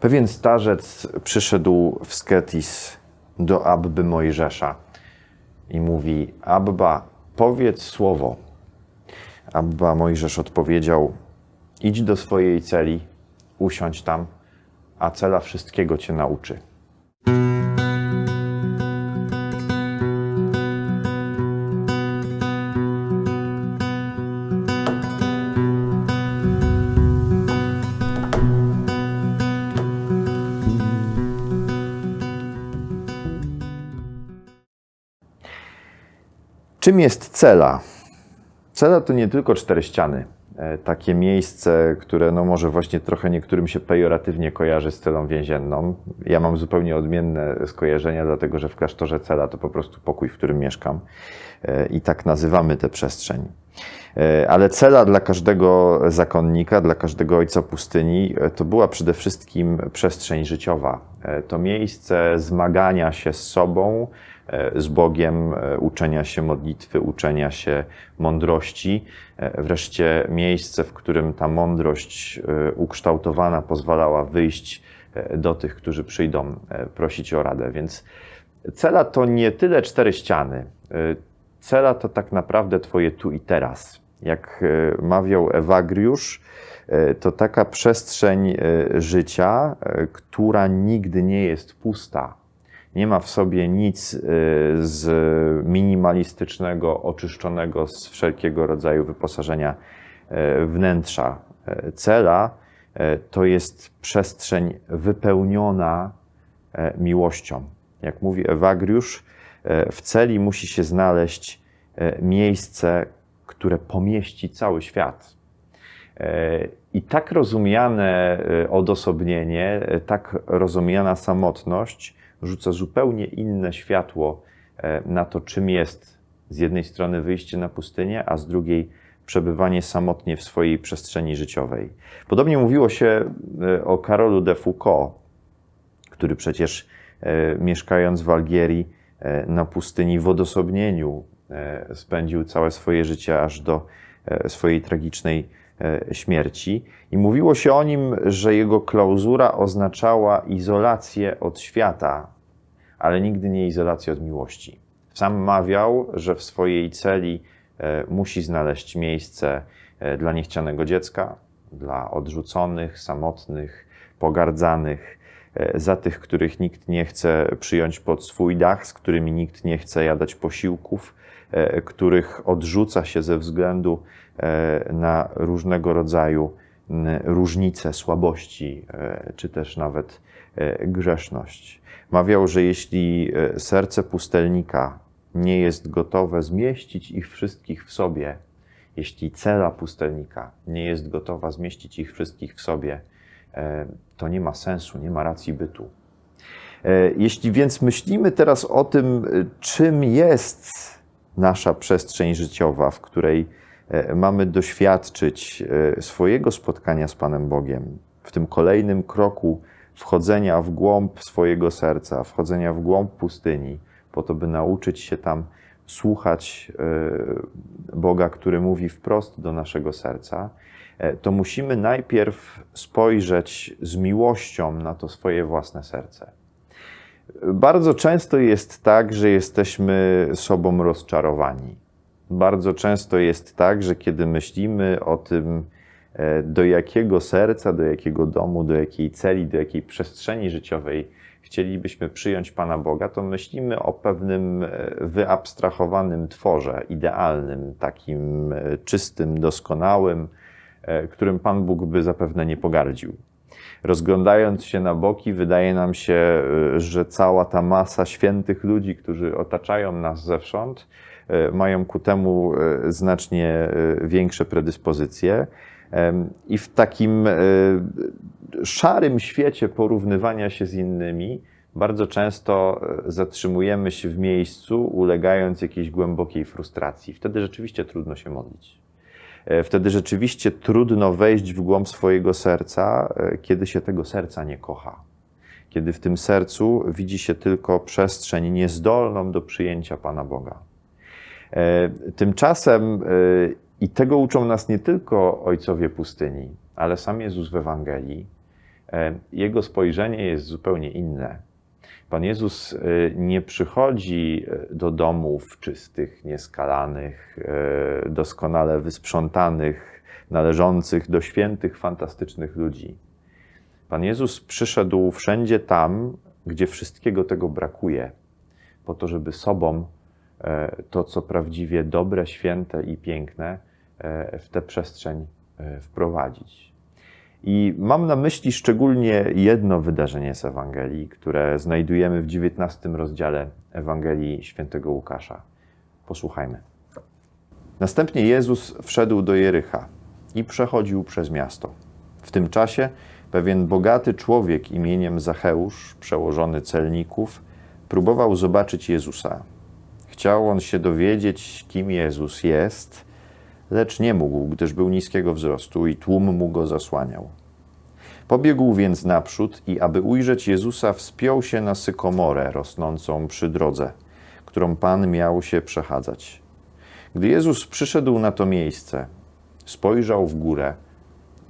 Pewien starzec przyszedł w Sketis do Abby Mojżesza i mówi: Abba, powiedz słowo. Abba Mojżesz odpowiedział: Idź do swojej celi, usiądź tam, a cela wszystkiego cię nauczy. Czym jest cela? Cela to nie tylko cztery ściany. E, Takie miejsce, które no może właśnie trochę niektórym się pejoratywnie kojarzy z celą więzienną. Ja mam zupełnie odmienne skojarzenia, dlatego że w klasztorze cela to po prostu pokój, w którym mieszkam. E, I tak nazywamy tę przestrzeń. E, Ale cela dla każdego zakonnika, dla każdego ojca pustyni, to była przede wszystkim przestrzeń życiowa. To miejsce zmagania się z sobą, z Bogiem, e, uczenia się modlitwy, uczenia się mądrości. E, Wreszcie miejsce, w którym ta mądrość e, ukształtowana pozwalała wyjść e, do tych, którzy przyjdą e, prosić o radę. Więc cela to nie tyle cztery ściany. E, Cela to tak naprawdę Twoje tu i teraz. Jak e, mawiał Ewagriusz, e, to taka przestrzeń e, życia, e, która nigdy nie jest pusta. Nie ma w sobie nic e, z minimalistycznego, oczyszczonego z wszelkiego rodzaju wyposażenia e, wnętrza. E, Cela to jest przestrzeń wypełniona miłością. Jak mówi Ewagriusz, w celi musi się znaleźć miejsce, które pomieści cały świat. I tak rozumiane odosobnienie, tak rozumiana samotność rzuca zupełnie inne światło e, na to, czym jest z jednej strony wyjście na pustynię, a z drugiej przebywanie samotnie w swojej przestrzeni życiowej. Podobnie mówiło się e, o Karolu de Foucault, który przecież e, mieszkając w Algierii na pustyni w odosobnieniu spędził całe swoje życie aż do swojej tragicznej śmierci. I mówiło się o nim, że jego klauzura oznaczała izolację od świata, ale nigdy nie izolację od miłości. Sam mawiał, że w swojej celi e, musi znaleźć miejsce e, dla niechcianego dziecka, dla odrzuconych, samotnych, pogardzanych, e, za tych, których nikt nie chce przyjąć pod swój dach, z którymi nikt nie chce jadać posiłków, e, których odrzuca się ze względu e, na różnego rodzaju różnice, słabości, e, czy też nawet e, grzeszność. Mawiał, że jeśli e, serce pustelnika nie jest gotowe zmieścić ich wszystkich w sobie, jeśli cela pustelnika nie jest gotowa zmieścić ich wszystkich w sobie, e, to nie ma sensu, nie ma racji bytu. E, Jeśli więc myślimy teraz o tym, e, czym jest nasza przestrzeń życiowa, w której e, mamy doświadczyć e, swojego spotkania z Panem Bogiem, w tym kolejnym kroku wchodzenia w głąb swojego serca, wchodzenia w głąb pustyni, po to, by nauczyć się tam słuchać e, Boga, który mówi wprost do naszego serca, e, to musimy najpierw spojrzeć z miłością na to swoje własne serce. Bardzo często jest tak, że jesteśmy sobą rozczarowani. Bardzo często jest tak, że kiedy myślimy o tym, e, do jakiego serca, do jakiego domu, do jakiej celi, do jakiej przestrzeni życiowej chcielibyśmy przyjąć Pana Boga, to myślimy o pewnym e, wyabstrahowanym tworze, idealnym, takim e, czystym, doskonałym, którym Pan Bóg by zapewne nie pogardził. Rozglądając się na boki, wydaje nam się, że cała ta masa świętych ludzi, którzy otaczają nas zewsząd, mają ku temu y, znacznie y, większe predyspozycje. I w takim szarym świecie porównywania się z innymi, bardzo często zatrzymujemy się w miejscu, ulegając jakiejś głębokiej frustracji. Wtedy rzeczywiście trudno się modlić. E, Wtedy rzeczywiście trudno wejść w głąb swojego serca, e, kiedy się tego serca nie kocha. Kiedy w tym sercu widzi się tylko przestrzeń niezdolną do przyjęcia Pana Boga. E, Tymczasem, e, i tego uczą nas nie tylko ojcowie pustyni, ale sam Jezus w Ewangelii, e, jego spojrzenie jest zupełnie inne. Pan Jezus nie przychodzi do domów czystych, nieskalanych, doskonale wysprzątanych, należących do świętych, fantastycznych ludzi. Pan Jezus przyszedł wszędzie tam, gdzie wszystkiego tego brakuje, po to, żeby sobą to, co prawdziwie dobre, święte i piękne, w tę przestrzeń wprowadzić. I mam na myśli szczególnie jedno wydarzenie z Ewangelii, które znajdujemy w XIX rozdziale Ewangelii świętego Łukasza. Posłuchajmy. Następnie Jezus wszedł do Jericha i przechodził przez miasto. W tym czasie pewien bogaty człowiek imieniem Zacheusz, przełożony celników, próbował zobaczyć Jezusa. Chciał on się dowiedzieć, kim Jezus jest, lecz nie mógł, gdyż był niskiego wzrostu i tłum mu go zasłaniał. Pobiegł więc naprzód i aby ujrzeć Jezusa, wspiął się na sykomorę rosnącą przy drodze, którą Pan miał się przechadzać. Gdy Jezus przyszedł na to miejsce, spojrzał w górę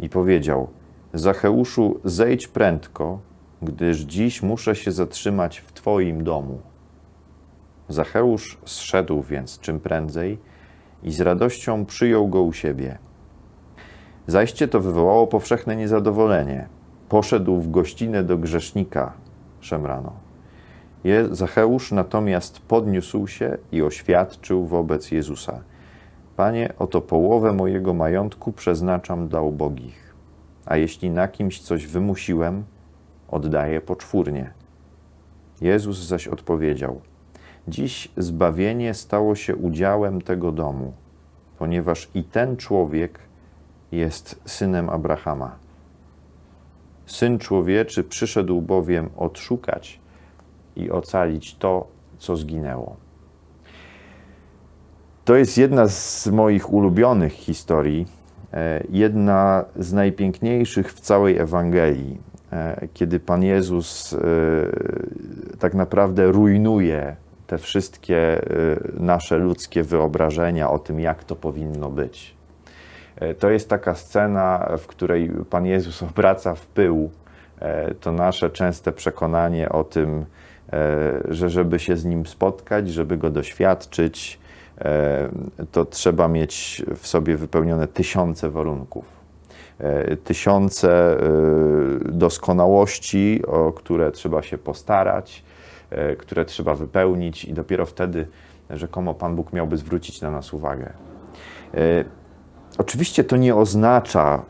i powiedział: Zacheuszu, zejdź prędko, gdyż dziś muszę się zatrzymać w Twoim domu. Zacheusz zszedł więc czym prędzej i z radością przyjął go u siebie. Zajście to wywołało powszechne niezadowolenie. Poszedł w gościnę do grzesznika, szemrano. Zacheusz natomiast podniósł się i oświadczył wobec Jezusa: Panie, oto połowę mojego majątku przeznaczam dla ubogich, a jeśli na kimś coś wymusiłem, oddaję poczwórnie. Jezus zaś odpowiedział: Dziś zbawienie stało się udziałem tego domu, ponieważ i ten człowiek jest synem Abrahama. Syn człowieczy przyszedł bowiem odszukać i ocalić to, co zginęło. To jest jedna z moich ulubionych historii, e, jedna z najpiękniejszych w całej Ewangelii, e, kiedy Pan Jezus e, tak naprawdę rujnuje te wszystkie nasze ludzkie wyobrażenia o tym, jak to powinno być. E, to jest taka scena, w której Pan Jezus obraca w pył e, to nasze częste przekonanie o tym, e, że żeby się z Nim spotkać, żeby Go doświadczyć, to trzeba mieć w sobie wypełnione tysiące warunków. Tysiące doskonałości, o które trzeba się postarać, które trzeba wypełnić, i dopiero wtedy rzekomo Pan Bóg miałby zwrócić na nas uwagę. Oczywiście to nie oznacza,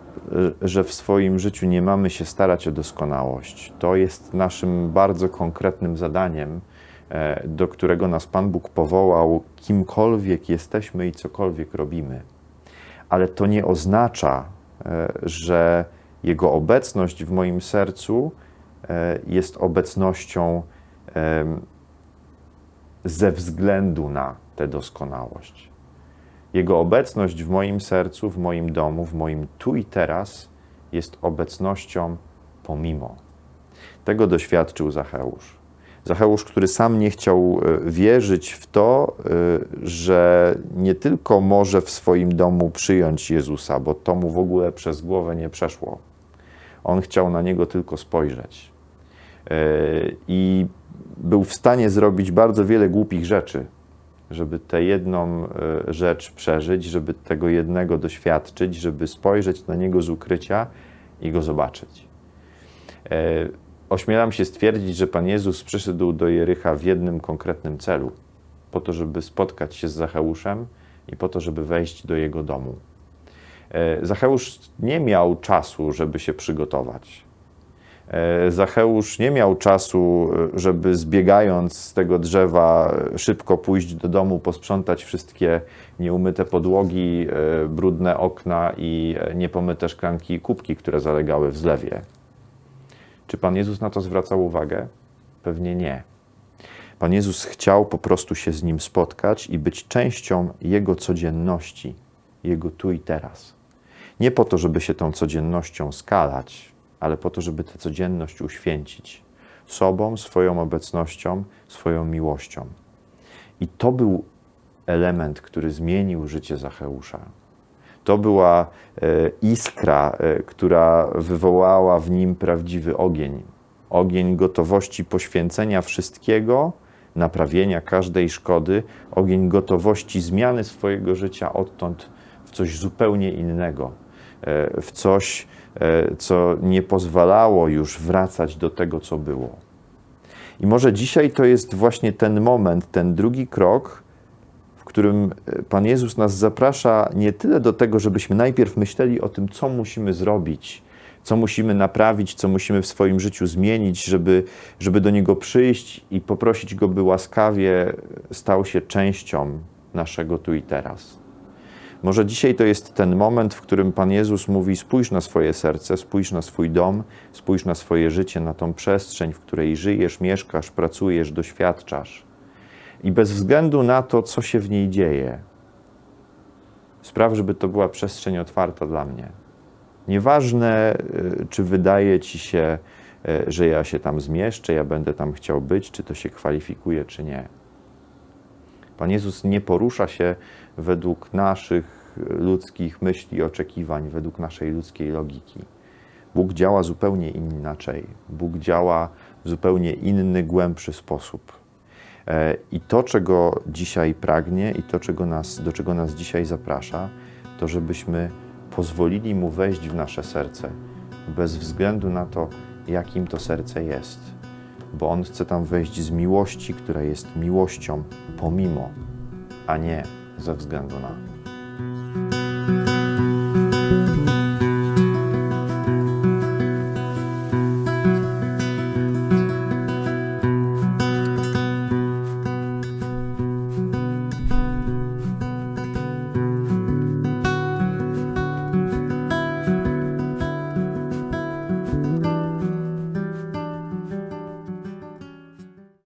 e, że w swoim życiu nie mamy się starać o doskonałość. To jest naszym bardzo konkretnym zadaniem, e, do którego nas Pan Bóg powołał, kimkolwiek jesteśmy i cokolwiek robimy. Ale to nie oznacza, e, że Jego obecność w moim sercu jest obecnością ze względu na tę doskonałość. Jego obecność w moim sercu, w moim domu, w moim tu i teraz jest obecnością pomimo. Tego doświadczył Zacheusz. Zacheusz, który sam nie chciał e, wierzyć w to, e, że nie tylko może w swoim domu przyjąć Jezusa, bo to mu w ogóle przez głowę nie przeszło. On chciał na niego tylko spojrzeć. E, I był w stanie zrobić bardzo wiele głupich rzeczy, żeby tę jedną e, rzecz przeżyć, żeby tego jednego doświadczyć, żeby spojrzeć na niego z ukrycia i go zobaczyć. E, ośmielam się stwierdzić, że Pan Jezus przyszedł do Jericha w jednym konkretnym celu, po to, żeby spotkać się z Zacheuszem i po to, żeby wejść do jego domu. E, Zacheusz nie miał czasu, żeby się przygotować. E, Zacheusz nie miał czasu, e, żeby zbiegając z tego drzewa szybko pójść do domu, posprzątać wszystkie nieumyte podłogi, e, brudne okna i niepomyte szklanki i kubki, które zalegały w zlewie. Czy Pan Jezus na to zwracał uwagę? Pewnie nie. Pan Jezus chciał po prostu się z nim spotkać i być częścią Jego codzienności, Jego tu i teraz. Nie po to, żeby się tą codziennością skalać, ale po to, żeby tę codzienność uświęcić sobą, swoją obecnością, swoją miłością. I to był element, który zmienił życie Zacheusza. To była e, iskra, e, która wywołała w nim prawdziwy ogień. Ogień gotowości poświęcenia wszystkiego, naprawienia każdej szkody, ogień gotowości zmiany swojego życia odtąd w coś zupełnie innego, e, w coś, co nie pozwalało już wracać do tego, co było. I może dzisiaj to jest właśnie ten moment, ten drugi krok, w którym e, Pan Jezus nas zaprasza nie tyle do tego, żebyśmy najpierw myśleli o tym, co musimy zrobić, co musimy naprawić, co musimy w swoim życiu zmienić, żeby, żeby do Niego przyjść i poprosić Go, by łaskawie stał się częścią naszego tu i teraz. Może dzisiaj to jest ten moment, w którym Pan Jezus mówi: spójrz na swoje serce, spójrz na swój dom, spójrz na swoje życie, na tą przestrzeń, w której żyjesz, mieszkasz, pracujesz, doświadczasz. I bez względu na to, co się w niej dzieje, spraw, żeby to była przestrzeń otwarta dla mnie. Nieważne, y, czy wydaje ci się, y, że ja się tam zmieszczę, ja będę tam chciał być, czy to się kwalifikuje, czy nie. Pan Jezus nie porusza się według naszych ludzkich myśli, oczekiwań, według naszej ludzkiej logiki. Bóg działa zupełnie inaczej. Bóg działa w zupełnie inny, głębszy sposób. E, I to, czego dzisiaj pragnie, i to, czego nas, do czego nas dzisiaj zaprasza, to żebyśmy pozwolili Mu wejść w nasze serce, bez względu na to, jakim to serce jest. Bo On chce tam wejść z miłości, która jest miłością pomimo, a nie ze względu na.